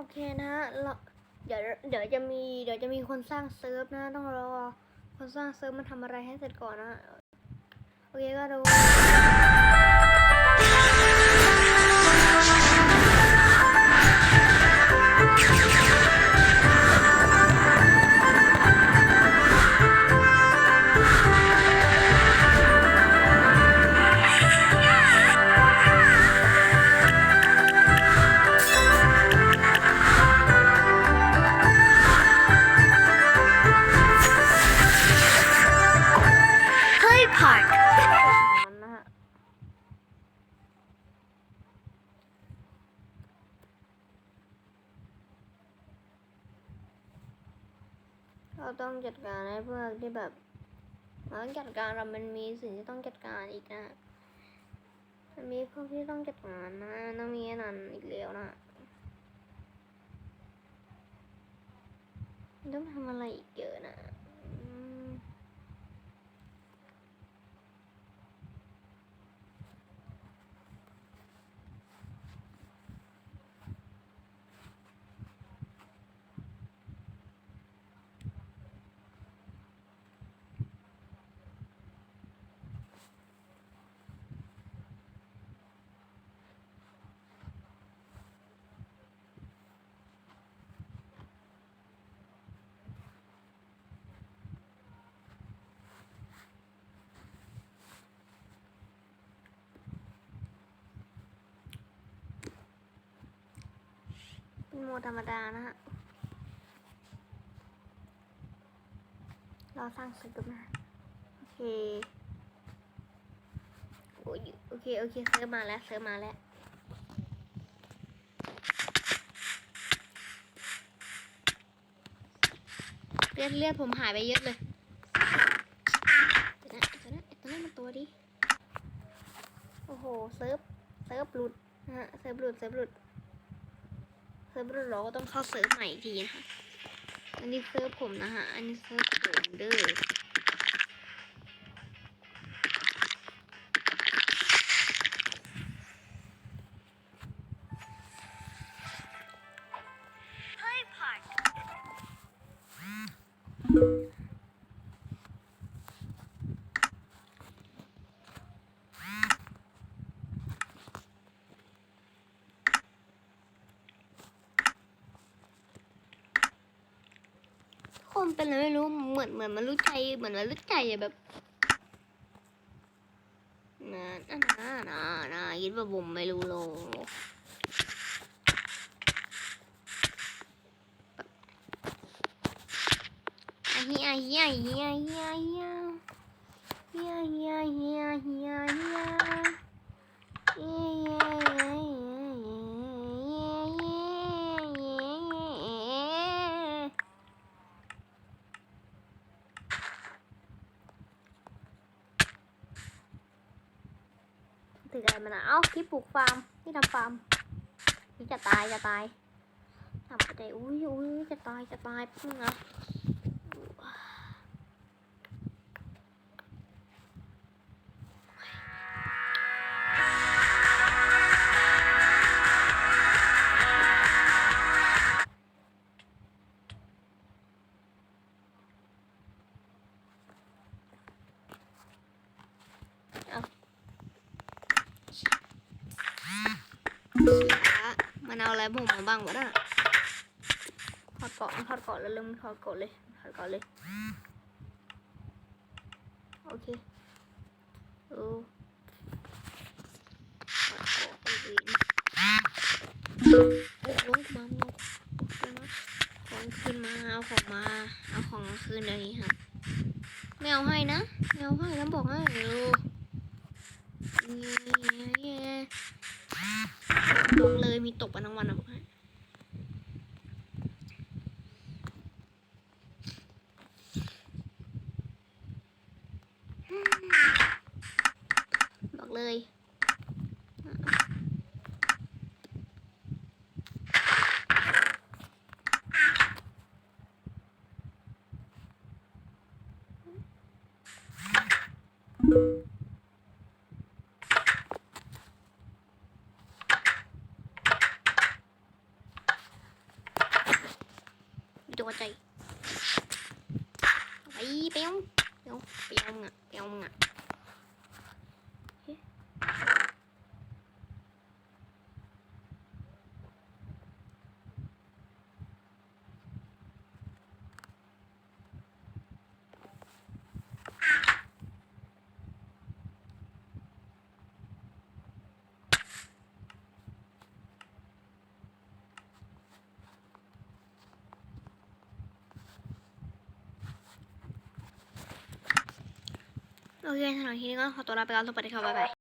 โอเคนะฮะเราเดี๋ยวเดี๋ยวจะมีเดี๋ยวจะมีคนสร้างเซิร์ฟนะต้องรอคนสร้างเซิร์ฟมันทำอะไรให้เสร็จก่อนนะโอเคก็ดู เราต้องจัดการให้พวกที่แบบเราต้องจัดการเรามันมีสิ่งที่ต้องจัดการอีกนะมันมีพวกที่ต้องจัดการนะต้องมีอันนั้นอีกแล้วนะมันต้องทำอะไรอีกเยอะนะ ธรรมดานะฮะ เราสร้างสกิลนะโอเคโอ้ยโอเค โอเคเซิร์ฟมาแล้วเซิร์ฟมาแล้วเลือดเลือดผมหายไปเยอะเลยตัวนั้นตัวนั้นตัวนั้นมันตัวดิ โอ้โห เซิร์ฟ เซิร์ฟหลุดฮะ เซิร์ฟหลุด เซิร์ฟหลุด ซิร์ฟเราก็ต้องเข้าเซิร์ฟใหม่อีกทีนะคะอันนี้เซิร์ฟผมนะฮะ อันนี้เซิร์ฟผมเด้อเฮ้ยพาร์ คคนเป็นอะไรไม่รู้เหมือนเหมือนมันรู้ใจเหมือนมันรู้ใจแบบนะนะนะนะนยินว่าผมไม่รู้โลกอะเฮียเฮียเฮียเฮียเฮียเฮียเฮียเฮียเฮียเฮีย ถืออะไรมานะเอ้าที่ปลูกฟาร์มที่ทำฟาร์มนี่จะตายจะตายทำอะไรอุ้ยอุ้ยจะตายจะตายพึ่งนะ เอาอะไรผมมาบ้างวะน่ะถอดเกาะถอดเกาะแล้วเริ่มถอดเกาะเลยถอดเกาะเลย โอเคโอ้ถอดเกาะไปเลยโอ้ลง บอกเลยตัวใจไปเปียงเปียวเปียวอะ เปี โอเคสำหรับทีนี้ก็ขอตัวลาไปก่อนสวัสดีครับบ๊ายบาย